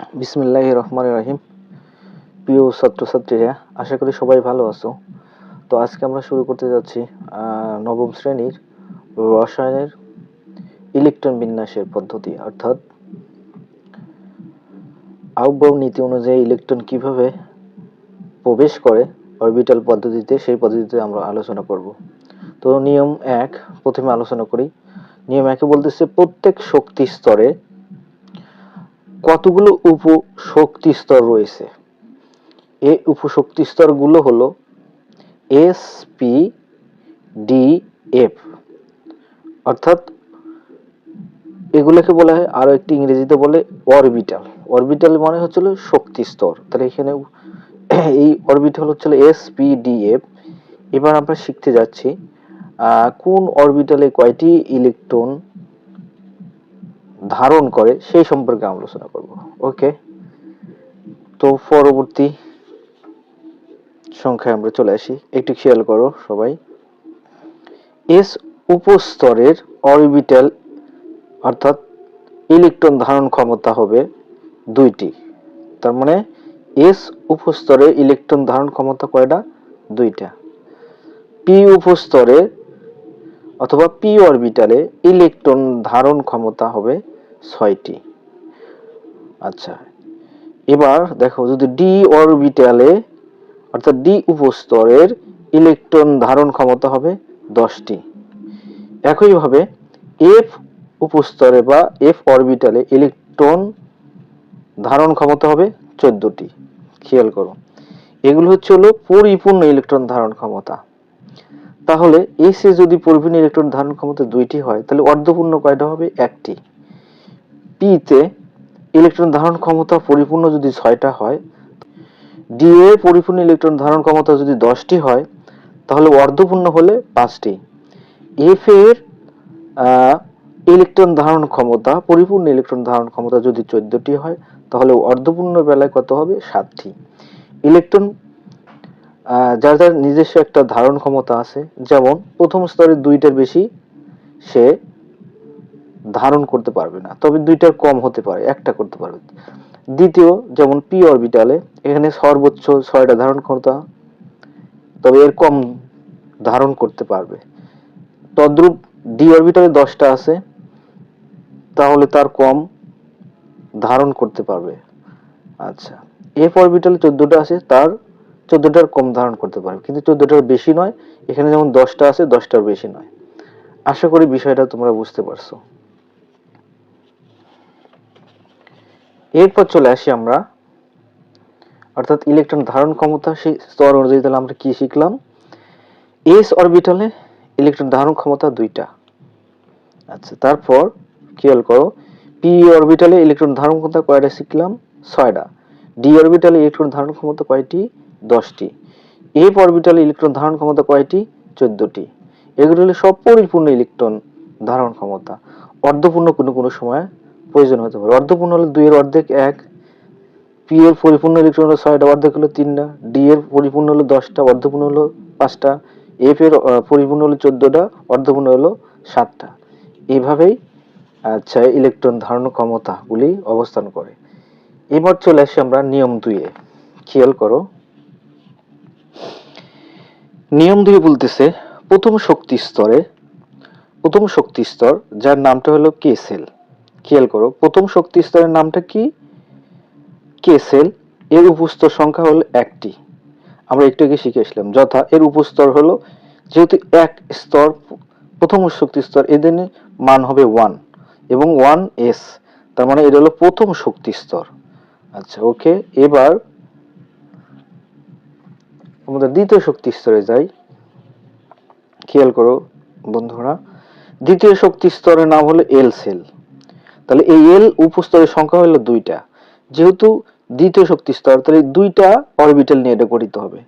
বিসমিল্লাহ রহমান রহিম। প্রিয় ছাত্রছাত্রীরা আশা করি সবাই ভালো আছো। তো আজকে আমরা শুরু করতে যাচ্ছি নবম শ্রেণির রসায়নের ইলেকট্রন বিন্যাসের পদ্ধতি, অর্থাৎ আউটবাউ নীতি অনুযায়ী ইলেকট্রন কীভাবে প্রবেশ করে অরবিটাল পদ্ধতিতে, সেই পদ্ধতিতে আমরা আলোচনা করব। তো নিয়ম এক, প্রথমে আলোচনা করি। নিয়ম একে বলতেছে প্রত্যেক শক্তি স্তরে কতগুলো উপশক্তি স্তর রয়েছে? এই উপশক্তি স্তরগুলো হলো এস পি ডি এফ অর্থাৎ এগুলোকে বলা হয় আরও একটি ইংরেজিতে বলে অরবিটাল অরবিটাল মানে হচ্ছিল শক্তি স্তর তাহলে এখানে এই অরবিটাল হচ্ছিল এস পি ডি এফ এবার আমরা শিখতে যাচ্ছি কোন অরবিটালে কয়টি ইলেকট্রন ধারণ করে সেই সম্পর্কে আলোচনা করব। ওকে তো পরবর্তী সংখ্যায় আমরা চলে আসি। একটু খেয়াল করো সবাই। এস উপস্তরের অরবিটাল অর্থাৎ ইলেকট্রন ধারণ ক্ষমতা হবে দুইটি। তার মানে এস উপস্তরে ইলেকট্রন ধারণ ক্ষমতা কয়টা? দুইটা। পি উপস্তরে অথবা পি অরবিটালে ইলেকট্রন ধারণ ক্ষমতা হবে ছয়টি। আচ্ছা এবার দেখো যদি ডি অরবিটালে অর্থাৎ ডি উপস্তরের ইলেকট্রন ধারণ ক্ষমতা হবে দশটি। একইভাবে এফ উপস্তরে বা এফ অরবিটালে ইলেকট্রন ধারণ ক্ষমতা হবে চোদ্দটি। খেয়াল করো, এগুলো হচ্ছে হলো পরিপূর্ণ ইলেকট্রন ধারণ ক্ষমতা। তাহলে এসে যদি পরিপূর্ণ ইলেকট্রন ধারণ ক্ষমতা দুইটি হয়, তাহলে অর্ধপূর্ণ কয়টা হবে? একটি। পিতে ইলেকট্রন ধারণ ক্ষমতা পরিপূর্ণ যদি ছয়টা হয় ডি এ পরিপূর্ণ ইলেকট্রন ধারণ ক্ষমতা যদি দশটি হয়, তাহলে অর্ধপূর্ণ হলে পাঁচটি। এফ এর ইলেকট্রন ধারণ ক্ষমতা, পরিপূর্ণ ইলেকট্রন ধারণ ক্ষমতা যদি চোদ্দটি হয়, তাহলে অর্ধপূর্ণ বেলায় কত হবে? সাতটি। ইলেকট্রন যার যার নিজস্ব একটা ধারণ ক্ষমতা আছে, যেমন প্রথম স্তরে দুইটার বেশি, সে ধারণ করতে পারবে না। তবে দুইটার কম হতে পারে, একটা করতে পারবে। দ্বিতীয়, যেমন পি অরবিটালে এখানে সর্বোচ্চ ছয়টা ধারণ ক্ষমতা, তবে এর কম ধারণ করতে পারবে। তদ্রূপ ডি অরবিটালে দশটা আছে, তাহলে তার কম ধারণ করতে পারবে। আচ্ছা এফ অরবিটালে চোদ্দটা আছে, তার চোদ্দটার কম ধারণ করতে পারবে। কিন্তু চোদ্দটার বেশি নয়, এখানে যেমন দশটা আছে, দশটার বেশি নয়। আশা করি বিষয়টা তোমরা বুঝতে পারছ। এরপর চলে আসি আমরা। অর্থাৎ ইলেকট্রন ধারণ ক্ষমতা, সেই স্তর অনুযায়ী তাহলে আমরা কি শিখলাম? এস অরবিটালে ইলেকট্রন ধারণ ক্ষমতা দুইটা। আচ্ছা তারপর খেয়াল করো পি অরবিটালে ইলেকট্রন ধারণ ক্ষমতা কয়টা শিখলাম? ছয়টা। ডি অরবিটালে ইলেকট্রন ধারণ ক্ষমতা কয়টি? দশটি। এফ অরবিটালে ইলেকট্রন ধারণ ক্ষমতা কয়টি? চোদ্দটি। এগুলো হলো সব পরিপূর্ণ ইলেকট্রন ধারণ ক্ষমতা। অর্ধপূর্ণ কোনো কোনো সময় প্রয়োজন হতে পারে। অর্ধপূর্ণ হলে দুইয়ের অর্ধেক এক পি এর পরিপূর্ণ ইলেকট্রন হলো ছয়টা, অর্ধেক হলো তিনটা ডি এর পরিপূর্ণ হলো দশটা অর্ধপূর্ণ হলো পাঁচটা, এফ এর পরিপূর্ণ হলো চোদ্দটা অর্ধপূর্ণ হলো সাতটা। এইভাবেই আচ্ছা ইলেকট্রন ধারণ ক্ষমতাগুলি অবস্থান করে। এবার চলে আসি আমরা নিয়ম দুইয়ে। খেয়াল করো। নিয়ম দুই বলতেছে, প্রথম শক্তি স্তরে, প্রথম শক্তি স্তর, যার নামটা হলো কে সেল খেয়াল করো, প্রথম শক্তি স্তরের নামটা কি? K shell? এর উপস্তর সংখ্যা হলো একটি। আমরা একটু আগে শিখে আসলাম, যথা এর উপস্তর হলো, যেহেতু এক স্তর, প্রথম শক্তি স্তর এদের মান হবে ওয়ান এবং ওয়ান এস তার মানে এটা হলো প্রথম শক্তি স্তর। আচ্ছা ওকে এবার আমাদের দ্বিতীয় শক্তি স্তরে যাই। খেয়াল করো, বন্ধুরা, দ্বিতীয় শক্তি স্তরের নাম হলো এল সেল তাহলে এই এল উপস্তরের সংখ্যা হলো দুইটা। যেহেতু দ্বিতীয় শক্তি স্তর, তাহলে দুইটা অরবিটাল নিয়ে এটা গঠিত হবে।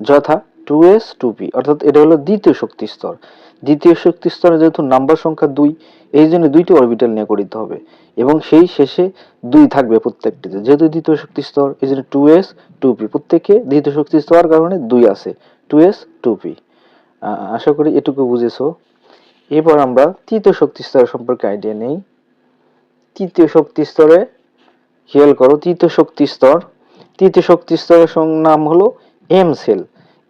যথা টু এস টু পি অর্থাৎ এটা হলো দ্বিতীয় শক্তি স্তর। দ্বিতীয় শক্তি স্তরে যেহেতু নাম্বার সংখ্যা দুই, এই জন্য দুইটি অরবিটাল নিয়ে গঠিত হবে। এবং সেই শেষে দুই থাকবে প্রত্যেকটিতে। যেহেতু দ্বিতীয় শক্তি স্তর, এই জন্য টু এস টু পি প্রত্যেকে দ্বিতীয় শক্তি স্তর কারণে দুই আছে টু এস টু পি আশা করি এটুকু বুঝেছ। এবার আমরা তৃতীয় শক্তি স্তর সম্পর্কে আইডিয়া নেই। তৃতীয় শক্তি স্তরে, খেয়াল করো, তৃতীয় শক্তি স্তর। তৃতীয় শক্তি স্তরের নাম হলো এম সেল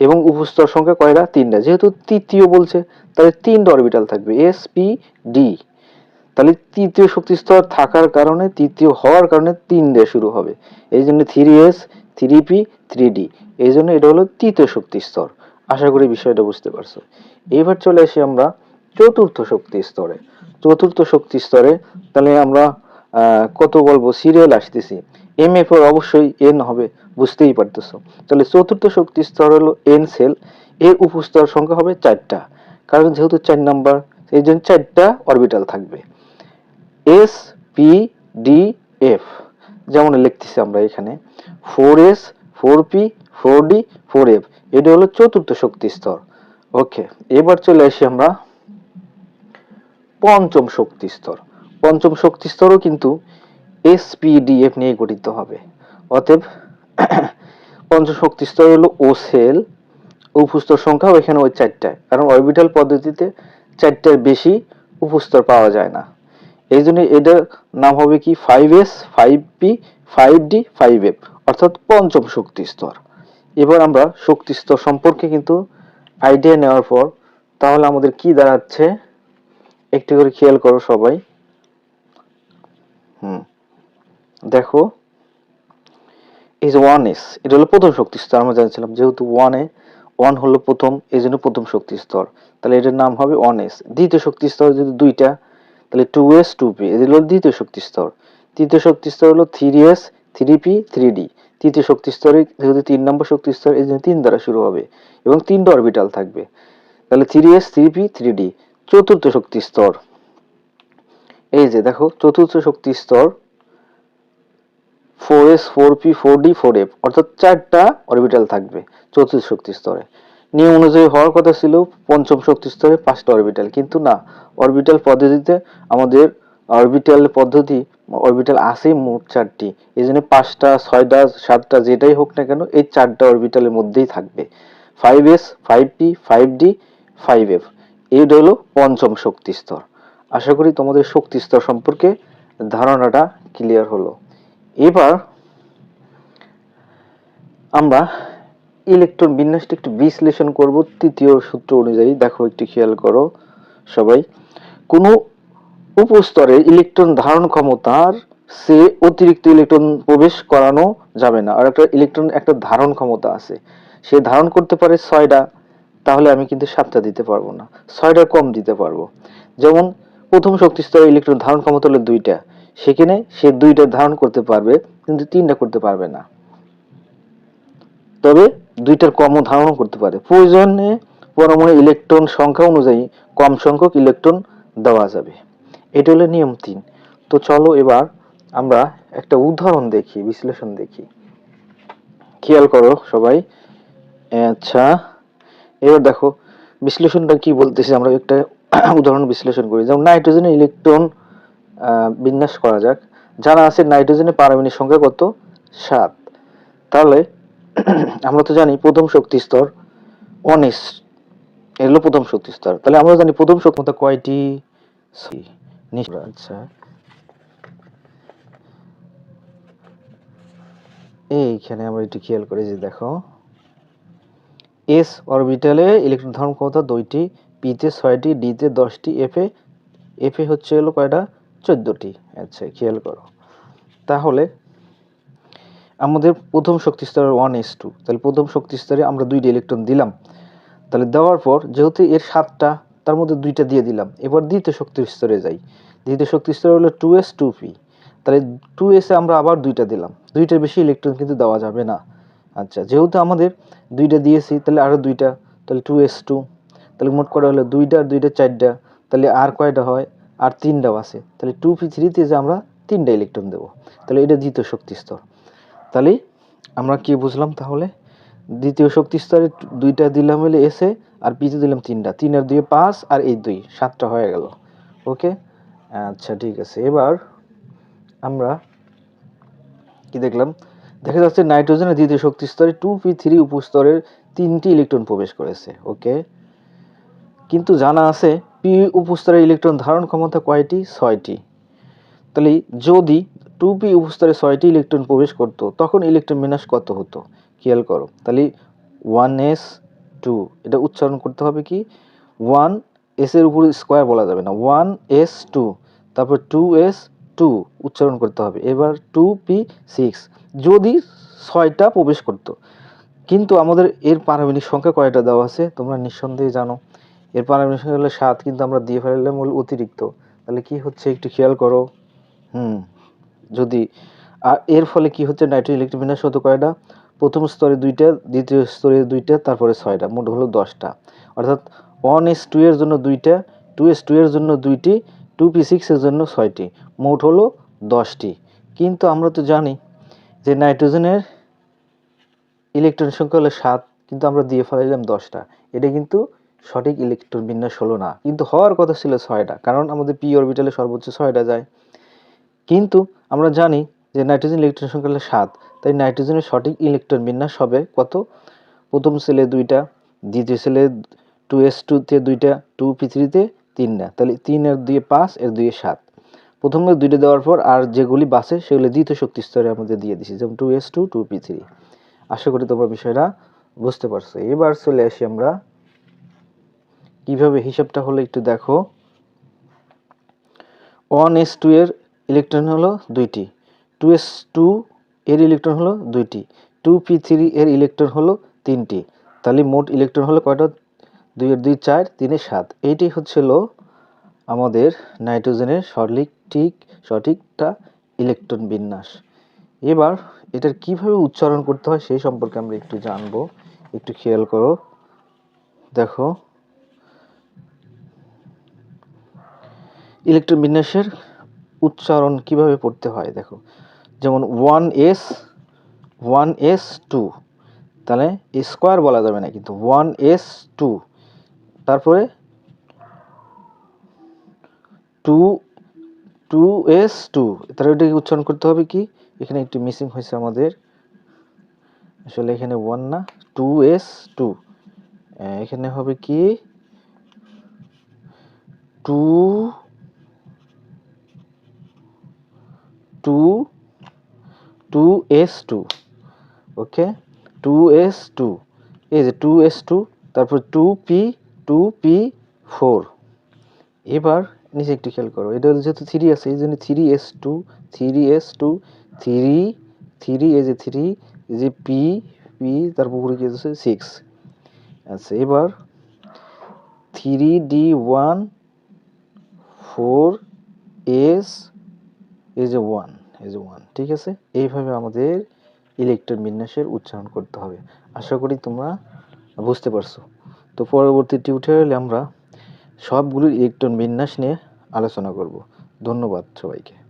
এবং উপস্তর সংখ্যা কয়টা? তিনটা। যেহেতু তৃতীয় বলছে, তাহলে তিনটা অরবিটাল থাকবে এস পি ডি তাহলে তৃতীয় শক্তি স্তর থাকার কারণে, তৃতীয় হওয়ার কারণে তিন দিয়ে শুরু হবে। এই জন্য three s three p three d এই জন্য এটা হলো তৃতীয় শক্তি স্তর। আশা করি বিষয়টা বুঝতে পারছ। এবার চলে আসি আমরা চতুর্থ শক্তি স্তরে। চতুর্থ শক্তি স্তরে তাহলে আমরা কত বলব? সিরিয়াল আসতেছি। এম এ পর অবশ্যই এন হবে, বুঝতেই পারতেছো। তাহলে চতুর্থ শক্তি স্তর হলো এন সেল এর উপস্তর সংখ্যা হবে চারটা। কারণ যেহেতু চার নাম্বার এই জন্য চারটা অরবিটাল থাকবে। এস পি ডি এফ যেমন লিখতেছি আমরা এখানে। Four s four p four d four f এটা হলো চতুর্থ শক্তি স্তর। ওকে এবার চলে আসি আমরা পঞ্চম শক্তি স্তর। পঞ্চম শক্তি স্তরও কিন্তু এস পি ডি এফ নিয়ে গঠিত হবে। অতএব পঞ্চম শক্তি স্তর হলো ও সেল উপস্তর সংখ্যাও এখানে ওই চারটায়। কারণ অরবিটাল পদ্ধতিতে চারটার বেশি উপস্তর পাওয়া যায় না। এই জন্য এটার নাম হবে কি? Five s five p five d five f অর্থাৎ পঞ্চম শক্তি স্তর। এবার আমরা শক্তি স্তর সম্পর্কে কিন্তু আইডিয়া নেওয়ার পর তাহলে আমাদের কি দাঁড়াচ্ছে? একটু করে খেয়াল করো সবাই। হুম। দেখো, এই যে ওয়ান এস এটা হলো প্রথম শক্তি স্তর, আমরা জানছিলাম যেহেতু ওয়ানে ওয়ান হলো প্রথম, এই জন্য প্রথম শক্তি স্তর। তাহলে এটার নাম হবে ওয়ান এস দ্বিতীয় শক্তি স্তর যদি দুইটা, তাহলে টু এস টু পি এদের হলো দ্বিতীয় শক্তি স্তর। তৃতীয় শক্তি স্তর হলো three s three p three d তৃতীয় শক্তি স্তরে যেহেতু তিন নম্বর শক্তি স্তর, এই জন্য তিন দ্বারা শুরু হবে এবং তিনটা অরবিটাল থাকবে। তাহলে three s three p three d চতুর্থ শক্তি স্তর। এই যে দেখো, চতুর্থ শক্তি স্তর four s four p four d four f অর্থাৎ চারটা অরবিটাল থাকবে চতুর্থ শক্তি স্তরে। নিয়ম অনুযায়ী হওয়ার কথা ছিল পঞ্চম শক্তি স্তরে পাঁচটা অরবিটাল কিন্তু না অরবিটাল পদ্ধতিতে আমাদের অরবিটাল পদ্ধতি অরবিটাল আছে মোট চারটি। এই জন্য পাঁচটা, ছয়টা, সাতটা যেটাই হোক না কেন, এই চারটা অরবিটালের মধ্যেই থাকবে। Five s five p five d five f এইটা হলো পঞ্চম শক্তি স্তর আশা করি তোমাদের শক্তি স্তর সম্পর্কে ধারণাটা ক্লিয়ার হলো। এবার আমরা ইলেকট্রন বিন্যাসটা একটু বিশ্লেষণ করব, তৃতীয় সূত্র অনুযায়ী। দেখো, একটু খেয়াল করো সবাই। কোনো উপস্তরে ইলেকট্রন ধারণ ক্ষমতার সে অতিরিক্ত ইলেকট্রন প্রবেশ করানো যাবে না। আর একটা ইলেকট্রন একটা ধারণ ক্ষমতা আছে। সে ধারণ করতে পারে ছয়টা। তাহলে আমি কিন্তু সাতটা দিতে পারব না, ছয়টা কম দিতে পারব। যেমন প্রথম শক্তি স্তরে ইলেকট্রন ধারণ ক্ষমতা হলো দুইটা, সেখানে সে দুইটা ধারণ করতে পারবে, কিন্তু তিনটা করতে পারবে না। তবে দুইটার কমও ধারণ করতে পারে। প্রয়োজনে পরমাণু ইলেকট্রন সংখ্যা অনুযায়ী কম সংখ্যক ইলেকট্রন দেওয়া যাবে। এটা হলো নিয়ম তিন। তো চলো এবার আমরা একটা উদাহরণ দেখি, বিশ্লেষণ দেখি। খেয়াল করো সবাই। আচ্ছা এবার দেখো, বিশ্লেষণটা কি বলতেছি, আমরা একটা উদাহরণ বিশ্লেষণ করি। যেমন নাইট্রোজেনের ইলেকট্রন বিন্যাস করা যাক। জানা আছে নাইট্রোজেনের পারমাণবিক সংখ্যা কত? সাত। তাহলে আমরা তো জানি প্রথম শক্তি স্তর অনেস এগুলো প্রথম শক্তি স্তর। তাহলে আমরা জানি প্রথম শক্তি কয়টি? আচ্ছা। এইখানে আমরা একটু খেয়াল করে যে দেখো এস অরবিটালে ইলেকট্রন ধারণ ক্ষমতা দুইটি পিতে ছয়টি ডিতে দশটি এফে এফে হচ্ছে হলো কয়টা? চোদ্দটি। আচ্ছা খেয়াল করো। তাহলে আমাদের প্রথম শক্তি স্তরের ওয়ান এস টু তাহলে প্রথম শক্তি স্তরে আমরা দুইটি ইলেকট্রন দিলাম। তাহলে দেওয়ার পর যেহেতু এর সাতটা, তার মধ্যে দুইটা দিয়ে দিলাম। এবার দ্বিতীয় শক্তি স্তরে যাই। দ্বিতীয় শক্তি স্তর হলো টু এস টু পি তাহলে টু এসে আমরা আবার দুইটা দিলাম। দুইটার বেশি ইলেকট্রন কিন্তু দেওয়া যাবে না। আচ্ছা যেহেতু আমাদের দুইটা দিয়েছি, তাহলে আরও দুইটা, তাহলে টু এস টু তাহলে মোট কটা হলো দুইটা আর দুইটা, চারটা, তাহলে আর কয়টা হয়? আর তিনটাও আছে, তাহলে টু পি থ্রিতে যে আমরা তিনটা ইলেকট্রন দেবো, তাহলে এটা দ্বিতীয় শক্তি স্তর। তাহলে আমরা কি বুঝলাম তাহলে? দ্বিতীয় শক্তি স্তরে দুইটা দিলাম হলে এসে আর পিতে দিলাম তিনটা, তিন আর দুই পাঁচ, আর এই দুই, সাতটা হয়ে গেল ওকে আচ্ছা ঠিক আছে, এবার আমরা কি দেখলাম? দেখা যাচ্ছে নাইট্রোজেনের দ্বিতীয় শক্তি স্তরে টু পি থ্রি উপস্তরের তিনটি ইলেকট্রন প্রবেশ করেছে ওকে কিন্তু জানা আছে পি উপস্তরের ইলেকট্রন ধারণ ক্ষমতা কয়টি? ছয়টি। তাহলে যদি টু পি উপস্তরে ছয়টি ইলেকট্রন প্রবেশ করত, তখন ইলেকট্রন বিন্যাস কত হতো? খেয়াল করো। তাহলে ওয়ান এস টু এটা উচ্চারণ করতে হবে কি? ওয়ান এস এর উপর স্কোয়ার বলা যাবে না। ওয়ান এস টু তারপর টু এস টু উচ্চারণ করতে হবে। এবার টু পি সিক্স যদি ছয়টা প্রবেশ করতো, কিন্তু আমাদের এর পারমাণবিক সংখ্যা কয়টা দেওয়া আছে তোমরা নিঃসন্দেহে জানো। এর পারমাণবিক সংখ্যা হলো সাত, কিন্তু আমরা দিয়ে ফেললাম হলো অতিরিক্ত। তাহলে কি হচ্ছে একটু খেয়াল করো। হুম, যদি, আর এর ফলে কি হচ্ছে? নাইট্রোজেন ইলেকট্রন বিন্যাস হতো কয়টা? প্রথম স্তরে দুইটা, দ্বিতীয় স্তরে দুইটা, তারপরে ছয়টা, মোট হলো দশটা। অর্থাৎ ওয়ান এস টু এর জন্য দুইটা টু এস টু এর জন্য দুইটি টু পি সিক্সের জন্য ছয়টি, মোট হলো দশটি। কিন্তু আমরা তো জানি যে নাইট্রোজেনের ইলেকট্রন সংখ্যা হলো সাত, কিন্তু আমরা দিয়ে ফেলাইলাম দশটা। এটা কিন্তু সঠিক ইলেকট্রন বিন্যাস হলো না। কিন্তু হওয়ার কথা ছিল ছয়টা, কারণ আমাদের পি অরবিটালে সর্বোচ্চ ছয়টা যায়। কিন্তু আমরা জানি যে নাইট্রোজেন ইলেকট্রন সংখ্যা হলো সাত, তাই নাইট্রোজেনের সঠিক ইলেকট্রন বিন্যাস হবে কত? প্রথম সেলে দুইটা, দ্বিতীয় সেলে টু এস টুতে দুইটা টু পি থ্রিতে তিনটা। তাহলে তিন এর দুয়ে পাঁচ, এর দুয়ে সাত। প্রথমে দুইটা দেওয়ার পর আর যেগুলি বাসে সেগুলি দ্বিতীয় শক্তি স্তরে আমাদের দিয়ে দিছি, যেমন two s two two p three আশা করি তোমরা বিষয়টা বুঝতে পারছ। এবার চলে আসি আমরা কীভাবে হিসাবটা হলো একটু দেখো। ওয়ান এস টু এর ইলেকট্রন হলো দুইটি টু এস টু এর ইলেকট্রন হলো দুইটি টু পি থ্রি এর ইলেকট্রন হলো তিনটি। তাহলে মোট ইলেকট্রন হলো কয়টা? দুই এর দুই চার, তিনে সাত। এইটি হচ্ছিল আমাদের নাইট্রোজেনের সঠিক, ঠিক, সঠিকটা ইলেকট্রন বিন্যাস। এবার এটার কীভাবে উচ্চারণ করতে হয় সেই সম্পর্কে আমরা একটু জানব। একটু খেয়াল করো। দেখো। ইলেকট্রন বিন্যাসের উচ্চারণ কীভাবে পড়তে হয়? দেখো। যেমন one s one s two. তাহলে স্কোয়ার বলা যাবে না কিন্তু, ওয়ান এস টু। তারপরে টু টু এস টু তাহলে এটাকে উচ্চারণ করতে হবে কি? এখানে একটু মিসিং হয়েছে আমাদের। আসলে এখানে ওয়ান না টু এস টু এখানে হবে কি? Two two two s two okay two s two এই যে টু এস টু তারপর two p two p four এবার নিচে একটু খেয়াল করো, এটা যেহেতু থ্রি আছে, এই জন্য three s two three s two three three এই যে থ্রি এই যে পি পি তারপর উপরে কি আছে? সিক্স আচ্ছা এবার three d one four s এই যে ওয়ান এই যে ওয়ান ঠিক আছে? এইভাবে আমাদের ইলেকট্রন বিন্যাসের উচ্চারণ করতে হবে। আশা করি তোমরা বুঝতে পারছ। তো পরবর্তী টিউটোরিয়ালে আমরা সবগুলোর ইলেকট্রন বিন্যাস নিয়ে আলোচনা করব। ধন্যবাদ সবাইকে।